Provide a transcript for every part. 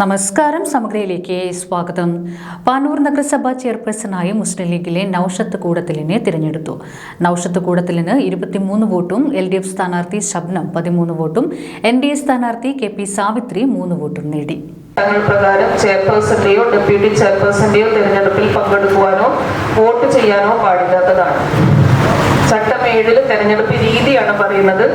നമസ്കാരം സമഗ്രയിലേക്ക് സ്വാഗതം. പാനൂർ നഗരസഭ ചെയർപേഴ്സണായി മുസ്ലിം ലീഗിലെ നൌഷത്ത് കൂടത്തിലിനെ തിരഞ്ഞെടുത്തു. നൌഷത്ത് കൂടത്തിലിന് ഇരുപത്തിമൂന്ന് വോട്ടും എൽ ഡി എഫ് സ്ഥാനാർത്ഥി ശബ്നം പതിമൂന്ന് വോട്ടും എൻ ഡി എ സ്ഥാനാർത്ഥി കെ പി സാവിത്രി മൂന്ന് വോട്ടും നേടി. പ്രകാരം ചെയർപേഴ്സന്റെയോ ഡെപ്യൂട്ടി ചെയർപേഴ്സന്റെയോ തിരഞ്ഞെടുപ്പിൽ പങ്കെടുക്കുവാനോ വോട്ട് ചെയ്യാനോ പാടില്ലാത്തതാണ്. ചട്ടം ഏഴിൽ തെരഞ്ഞെടുപ്പ് രീതിയാണ് പറയുന്നത്.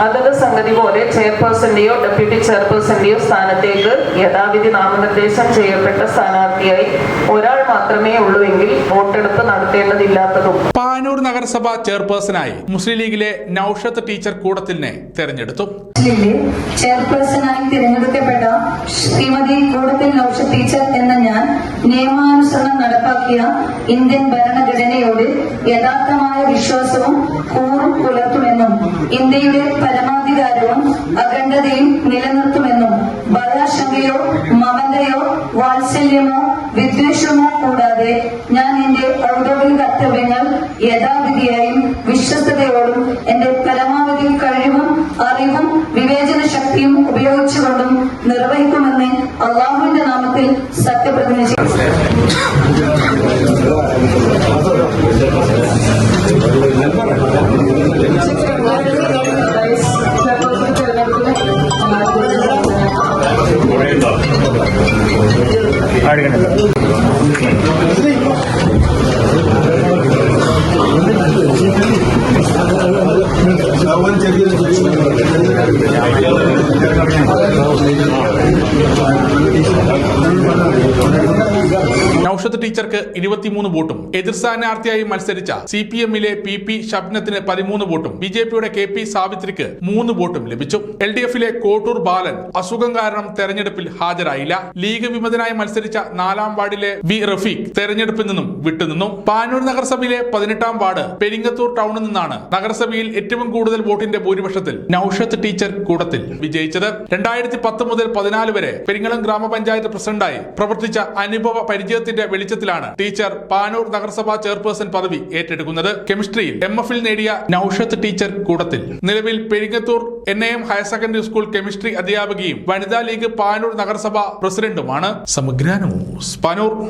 അതത് സംഗതി പോലെ ചെയർപേഴ്സന്റെയോ ഡെപ്യൂട്ടി ചെയർപേഴ്സന്റെയോ സ്ഥാനത്തേക്ക് യഥാവിധി നാമനിർദ്ദേശം ചെയ്യപ്പെട്ട സ്ഥാനാർത്ഥിയായി ഒരാൾ മാത്രമേ ഉള്ളൂ എങ്കിൽ വോട്ടെടുപ്പ് നടത്തേണ്ടതില്ലാത്തതും. പാനൂർ നഗരസഭ ചെയർപേഴ്സണായി മുസ്ലിം ലീഗിലെ നൌഷത്ത് ടീച്ചർ കൂടത്തിനെ തെരഞ്ഞെടുത്തു. ചെയർപേഴ്സണായി തിരഞ്ഞെടുക്കപ്പെട്ട ശ്രീമതി കൂടത്തിൽ നൌഷത്ത് ടീച്ചർ എന്ന ഞാൻ നിയമാനുസരണം നടപ്പാക്കിയ ഇന്ത്യൻ ഭരണഘടനയോട് യഥാർത്ഥമായ വിശ്വാസവും കൂറും പുലർത്തുമെന്നും ഇന്ത്യയുടെ പരമാധികാരവും അഖണ്ഡതയും നിലനിർത്തുമെന്നും ഭയാശങ്കയോ മമതയോ വാത്സല്യമോ വിദ്വേഷമോ കൂടാതെ ഞാൻ എന്റെ ഔദ്യോഗിക കർത്തവ്യങ്ങൾ യഥാവിധിയായും വിശ്വസ്തയോടും എന്റെ പരമാവധി കഴിവും അറിവും വിവേചന ശക്തിയും ഉപയോഗിച്ചുകൊണ്ടും നിർവഹിക്കുമെന്ന് അള്ളാഹുവിന്റെ നാമത്തിൽ സത്യപ്രതിജ്ഞ ചെയ്യുന്നു అడగండి നൌഷത്ത് ടീച്ചർക്ക് ഇരുപത്തിമൂന്ന് വോട്ടും. എതിർ സ്ഥാനാർത്ഥിയായി മത്സരിച്ച സി പി എമ്മിലെ പി പി ഷബ്നത്തിന് പതിമൂന്ന് വോട്ടും. ബി ജെ പിയുടെ കെ പി സാവിത്രിക്ക് മൂന്ന് വോട്ടും ലഭിച്ചു. എൽ ഡി എഫിലെ കോട്ടൂർ ബാലൻ അസുഖം കാരണം തെരഞ്ഞെടുപ്പിൽ ഹാജരായില്ല. ലീഗ് വിമതനായി മത്സരിച്ച നാലാം വാർഡിലെ വി റഫീഖ് തെരഞ്ഞെടുപ്പിൽ നിന്നും വിട്ടുനിന്നു. പാനൂർ നഗരസഭയിലെ പതിനെട്ടാം വാർഡ് പെരിങ്ങത്തൂർ ടൗണിൽ നിന്നാണ് നഗരസഭയിൽ ഏറ്റവും കൂടുതൽ വോട്ടിന്റെ ഭൂരിപക്ഷത്തിൽ നൌഷത്ത് ടീച്ചർ കൂടത്തിൽ വിജയിച്ചത്. രണ്ടായിരത്തി പത്ത് മുതൽ പതിനാല് വരെ പെരിങ്ങളം ഗ്രാമപഞ്ചായത്ത് പ്രസിഡന്റായി പ്രവർത്തിച്ച അനുഭവ പരിചയത്തിന്റെ വെളിച്ചത്തിലാണ് ടീച്ചർ പാനൂർ നഗരസഭാ ചെയർപേഴ്സൺ പദവി ഏറ്റെടുക്കുന്നത്. കെമിസ്ട്രിയിൽ എം എഫിൽ നേടിയ നൌഷത്ത് ടീച്ചർ കൂടത്തിൽ. നിലവിൽ Peringathur N A higher secondary school chemistry അധ്യാപകയും വനിതാ ലീഗ് പാനൂർ നഗരസഭ പ്രസിഡന്റുമാണ്. സമഗ്ര ന്യൂസ്. പാനൂർ.